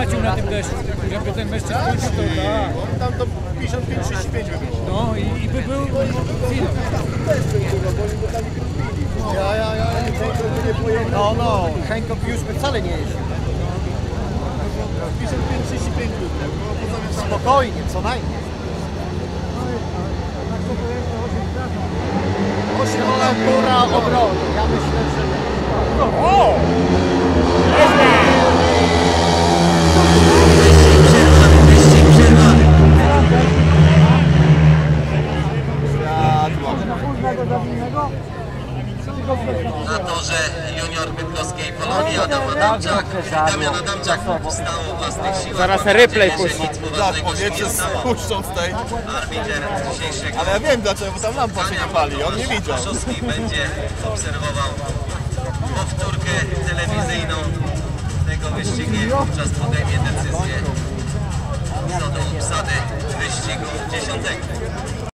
stracił na tym deszczu. Jakby ten mecz się skończył, to tak. Tam to 55-35 by było. No i, i by był finał. Ja, ja, ja, nie pojechał. No, no, Hancock już by wcale nie jeździł. 55-35 by było. Spokojnie, co najmniej. Ośrodek góra obrony. Na torze junior bydgoskiej Polonii Adam Adamczak i Damian Adamczak wstał o własnych siłach. Zaraz replay Mam nadzieję, że puści. nic Tak, poważnego się nie powiecie, stało. spuszczą z tej. Arbiter dzisiejszego Ale ja wiem dlaczego, bo tam lampa się nie pali, on nie widział. Będzie obserwował powtórkę telewizyjną tego wyścigu, wówczas podejmie decyzję